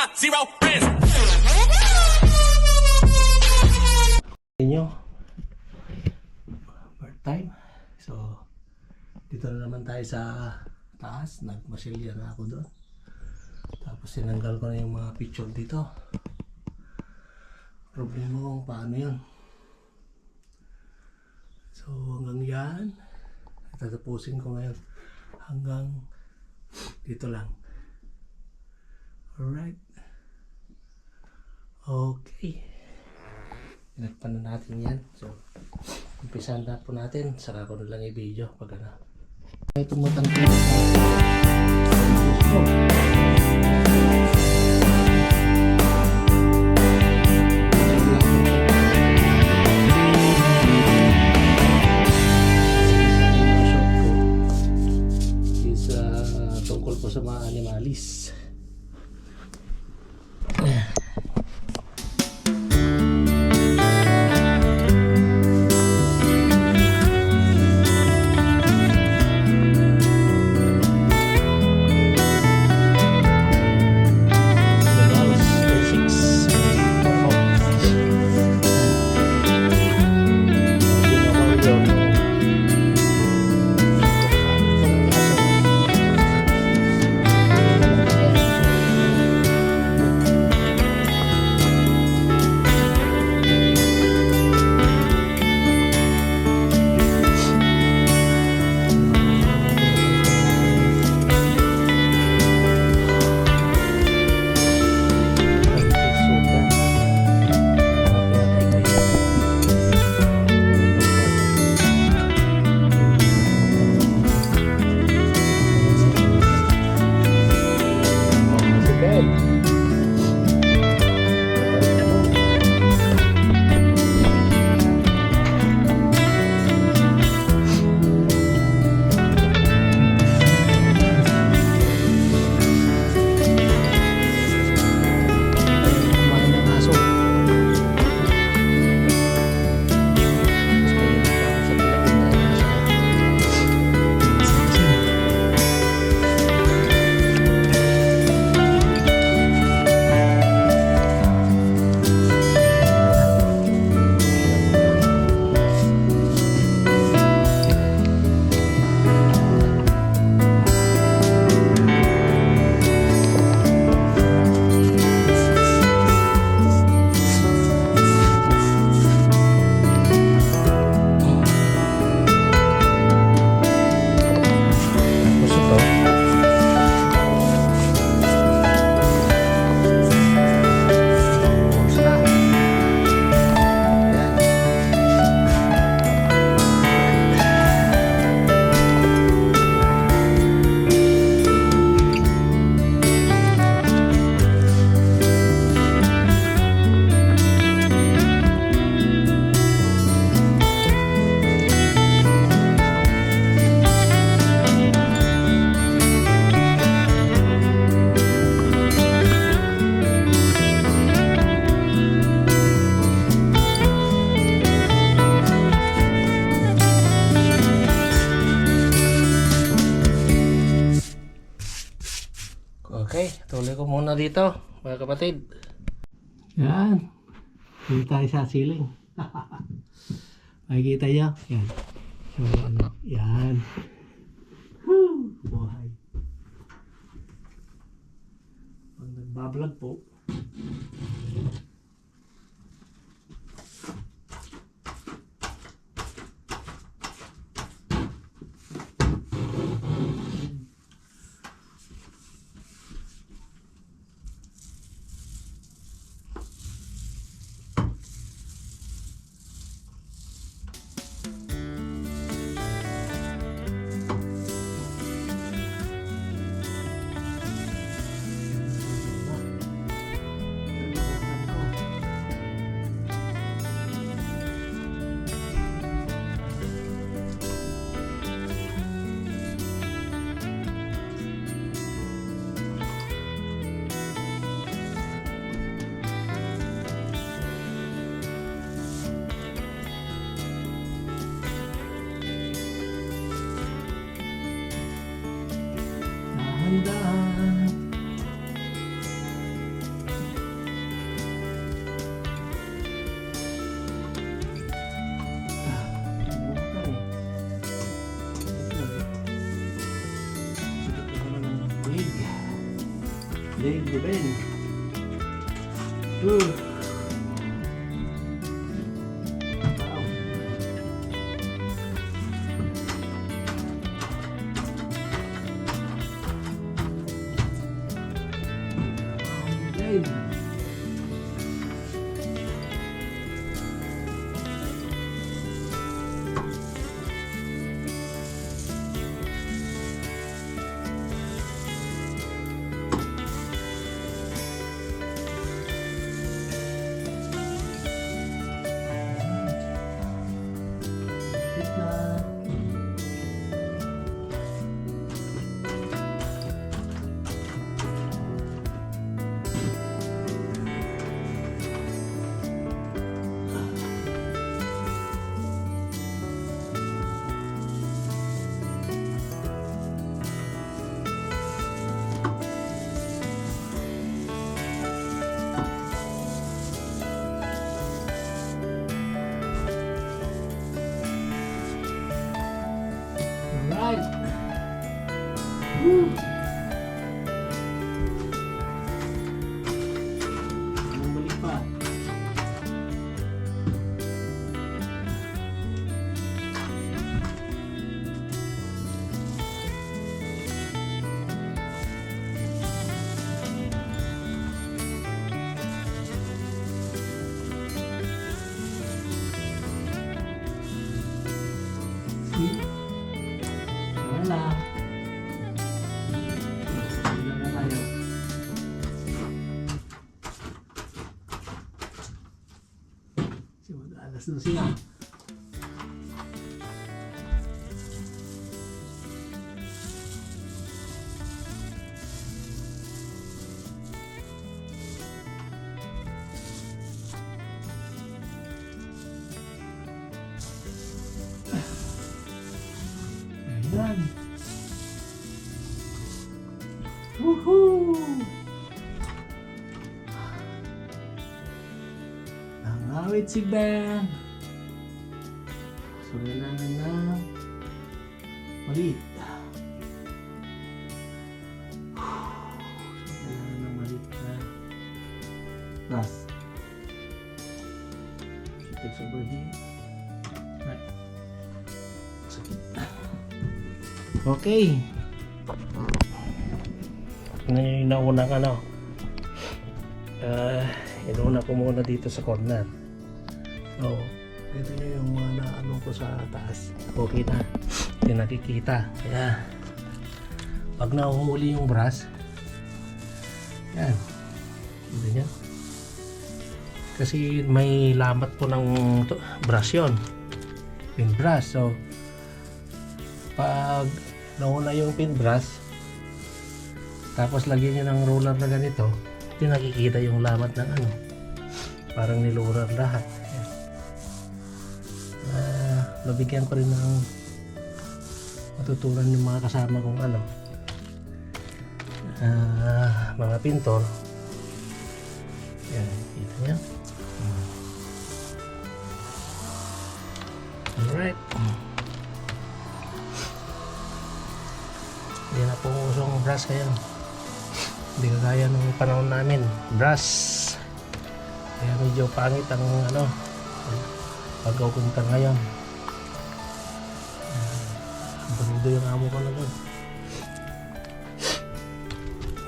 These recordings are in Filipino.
got zero friends. inyo. Part time. So dito na naman tayo sa taas. Nagmasilya na ako doon. Tapos sinanggal ko na yung mga picture dito. Problema kung paano yun. So hanggang yan. Tatapusin ko ngayon. Hanggang dito lang. Alright okay Tinagpan na natin yan. So, umpisahan na po natin. Saka ko na lang i-video pag ano. Ay, tumutang ko. is Okay, tuloy ko muna dito, mga kapatid. Yan. Dito tayo sa ceiling. Makikita niyo? Yan. So, ano, yan. Woo! Buhay. Pag nagbablog po, handaan Dave Levine. Woohoo! Nangawit si Ben. So, kailangan na maliit. So, kailangan na maliit na plus. Take over here. Right. Sakit. Okay. Tingnan nyo yung naunang ano. Ah, inuna ko muna dito sa corner. So, ito nyo yung mga naano ko sa taas. Okay na. Hindi nakikita. Kaya, pag nahuhuli yung brush, yan. Hindi nyo. Kasi may lamat po ng brush yun. Yung brush. So, pag nauna yung pin brush tapos lagyan nyo ng roller na ganito hindi nakikita yung lamat ng ano parang nilurar lahat. Ah, nabigyan ko rin ng matutunan yung mga kasama kong ano ah, mga pintor yan kita nyo Hmm. alright Hindi na po usong brush ngayon. Hindi kagaya nung panahon namin. Brush. Kaya medyo pangit ang ano pagkukunta ngayon. Uh, Barido yung amo ko na doon.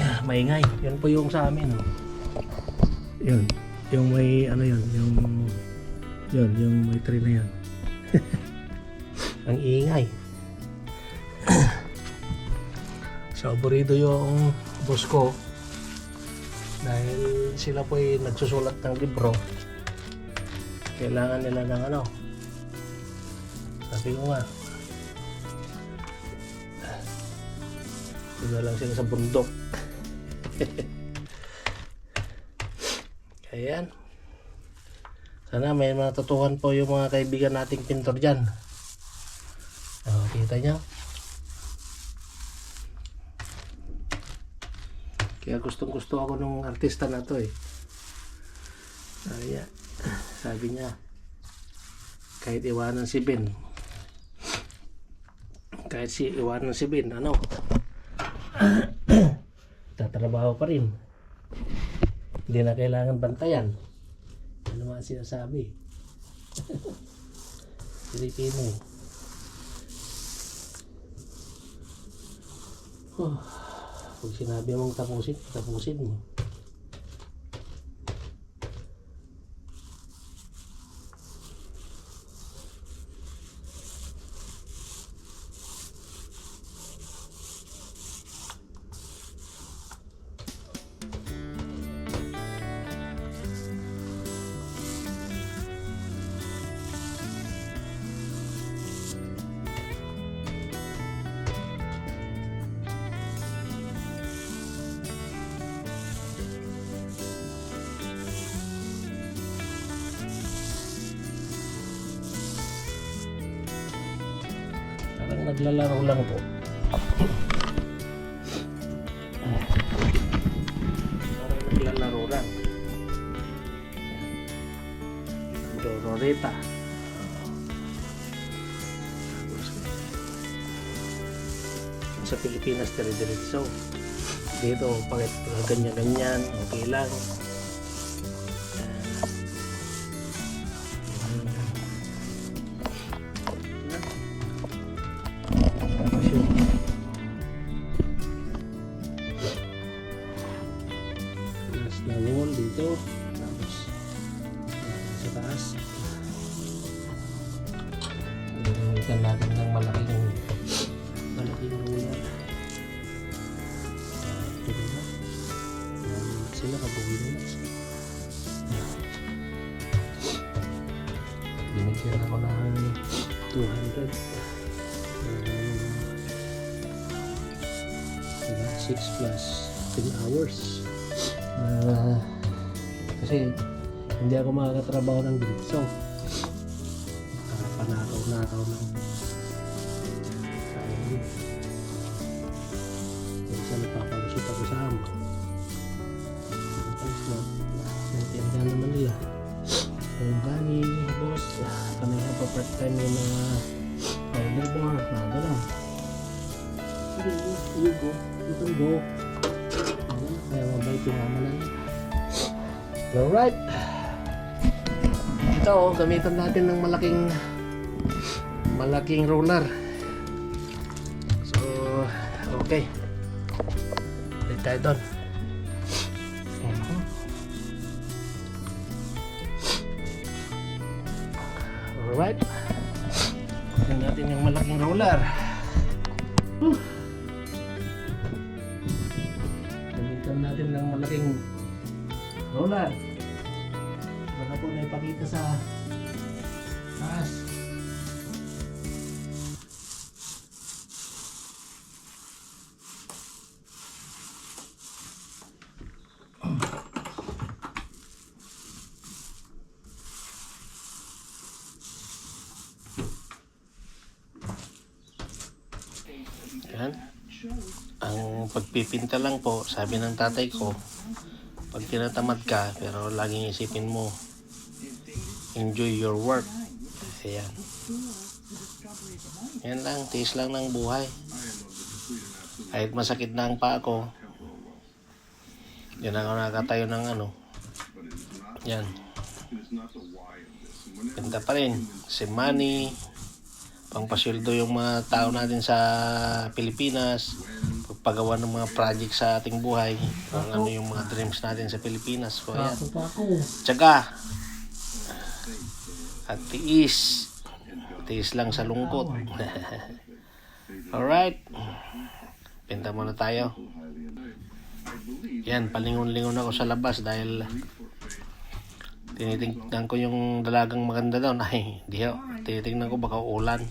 Ah, Maingay. Yan po yung sa amin. oh. Yun. Yung may ano yun. Yung yun. Yung may tree na yan. ang ingay. So, aburido yung boss ko dahil sila po ay nagsusulat ng libro. Kailangan nila ng ano. Sabi ko nga, Diba lang sila sa bundok. Ayan. Sana may natutuhan po yung mga kaibigan nating pintor dyan. Oh, kita nyo? Kaya gustong gusto ako nung artista na to eh. Sabi niya, sabi niya, kahit iwanan si Ben, kahit si iwanan si Ben, ano, tatrabaho pa rin. Hindi na kailangan bantayan. Ano ang sinasabi? Pilipino eh. Pag sinabi mong tapusin, tapusin mo. Parang naglalaro lang po. Parang naglalaro lang. Dororeta. Sa Pilipinas, dire-diretso. Dito, pag ganyan-ganyan, okay lang. Tapos na wall dito. Tapos uh, sa taas. Gamitan natin ng malaking malaking ruler. Ito diba? Um, sila kabuhin na. Binigyan ako ng 200. Um, diba? 6 plus 10 hours. Ah, kasi hindi ako makakatrabaho ng diretso. Uh, panakaw-nakaw. Sayang yun. Minsan napapalusot ako sa amo. Tapos na, naintindihan naman nila. Yung bani, boss, ah, kami nga pa part-time yung mga powder bar, mga lang. Sige, you go. You can go. Ayun, Kaya mabait yung ama na. Alright. Ito, oh, gamitan natin ng malaking malaking roller. So, okay. Balik tayo doon. Alright. Kunin natin yung malaking roller. Ang pagpipinta lang po, sabi ng tatay ko, pag tinatamad ka, pero laging isipin mo, enjoy your work. Ayan. Yan lang, tiis lang ng buhay. Kahit masakit na ang paa ko, yan ako nakatayo ng ano. Yan. Pinta pa rin. Si money, pangpasyeldo yung mga tao natin sa Pilipinas, pagpagawa ng mga project sa ating buhay, kung ano yung mga dreams natin sa Pilipinas. So, ayan. Tsaga. At tiis. Tiis lang sa lungkot. Alright. Pinta muna tayo. Yan, palingon-lingon ako sa labas dahil tinitingnan ko yung dalagang maganda doon. Ay, hindi ho. Tinitingnan ko baka ulan.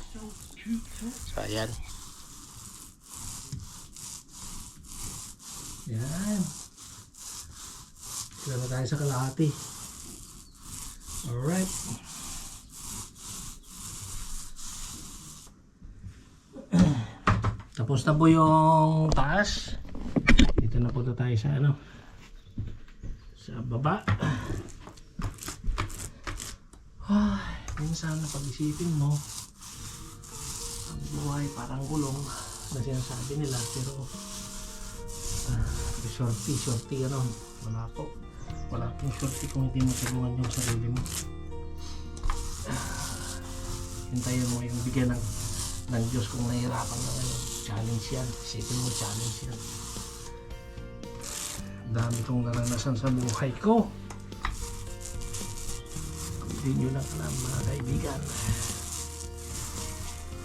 So, ayan. Yan. Sila na tayo sa kalahati. Alright. Tapos na po yung taas. Dito na po na tayo sa ano. Sa baba. Ay, minsan na pag-isipin mo, ang buhay parang gulong na sinasabi nila pero ah, shorty, shorty, ano. Wala po. Wala pong shorty kung hindi mo tulungan yung sarili mo. Hintayin mo yung bigyan ng, ng Diyos kung nahihirapan ka ngayon. Challenge yan. Isipin mo, challenge yan. Dami kong naranasan sa buhay ko. Hindi nyo lang alam mga kaibigan.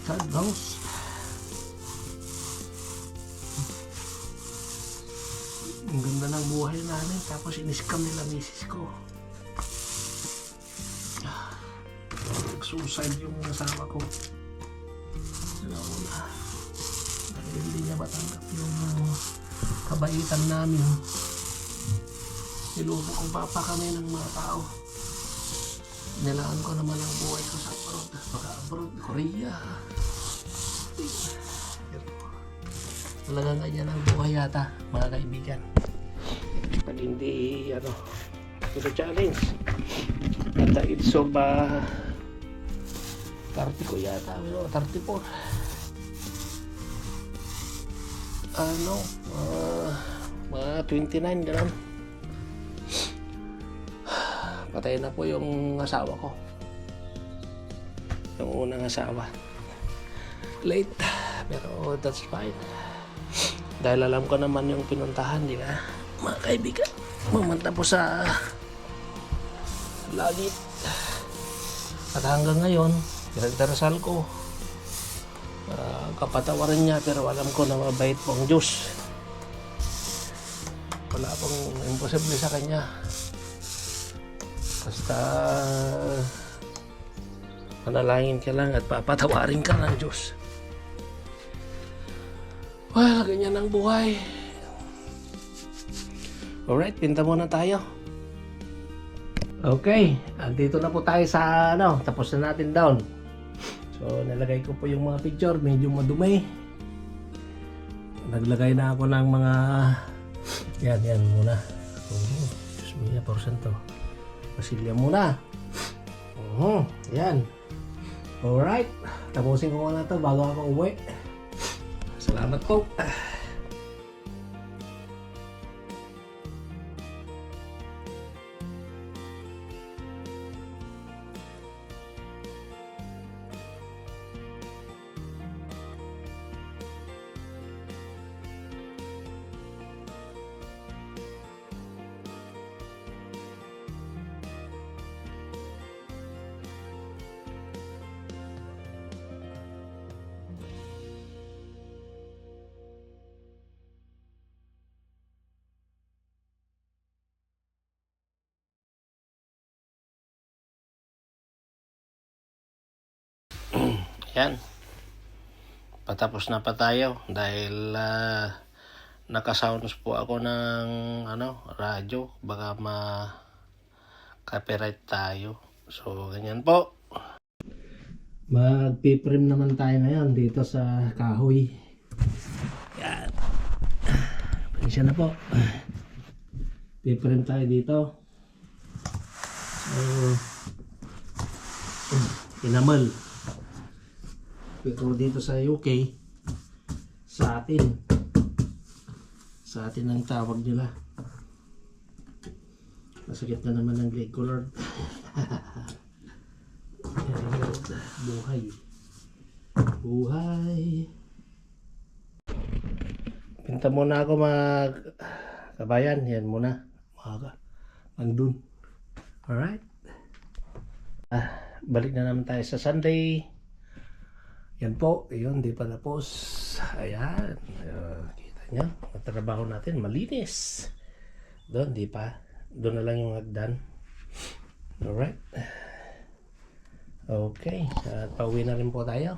God knows. Ang ganda ng buhay namin tapos iniskam nila misis ko. Nag-suicide yung asawa ko. Alam na. Dahil hindi niya matanggap yung uh, kabaitan namin. Nilubo ko pa pa kami ng mga tao. Nilaan ko naman ang buhay ko sa abroad. Baka abroad, Korea. Talagang ganyan ang buhay yata, mga kaibigan. Pag hindi, ano, to the challenge. At the age of, uh, 30 ko yata, ano, 34. Ano, uh, mga 29, gano'n. Patay na po yung asawa ko. Yung unang asawa. Late, pero that's fine. Dahil alam ko naman yung pinuntahan, di ba? Mga kaibigan, pumunta po sa Lalit. At hanggang ngayon, pinagdarasal ko. Uh, kapatawaran niya, pero alam ko na mabait po Diyos. Wala pong imposible sa Kanya. Basta manalangin ka lang at papatawarin ka ng Diyos. Well, ganyan ang buhay. Alright, pinta muna tayo. Okay, andito na po tayo sa ano, tapos na natin down. So, nilagay ko po yung mga picture, medyo madumi. Naglagay na ako ng mga yan, yan muna. Oh, Diyos mia. Pasilya muna. Oh, yan. Alright, tapusin ko muna to bago ako uwi. Salamat po. Yan. Patapos na pa tayo dahil uh, nakasounds po ako ng ano, radyo. Baka ma copyright tayo. So, ganyan po. Mag-piprim naman tayo ngayon dito sa kahoy. Yan. Pasensya na po. Piprim tayo dito. So, inamal. Pero dito sa UK, sa atin, sa atin ang tawag nila. Masakit na naman ang leg color. Buhay. Buhay. Pinta muna ako mag kabayan. Yan muna. Mga Andun. Alright. Ah, balik na naman tayo sa Sunday. Yan po, yun, di pa tapos. Ayan, uh, kita niya, ang trabaho natin, malinis. Doon, di pa. Doon na lang yung hagdan. Alright. Okay, at pauwi na rin po tayo.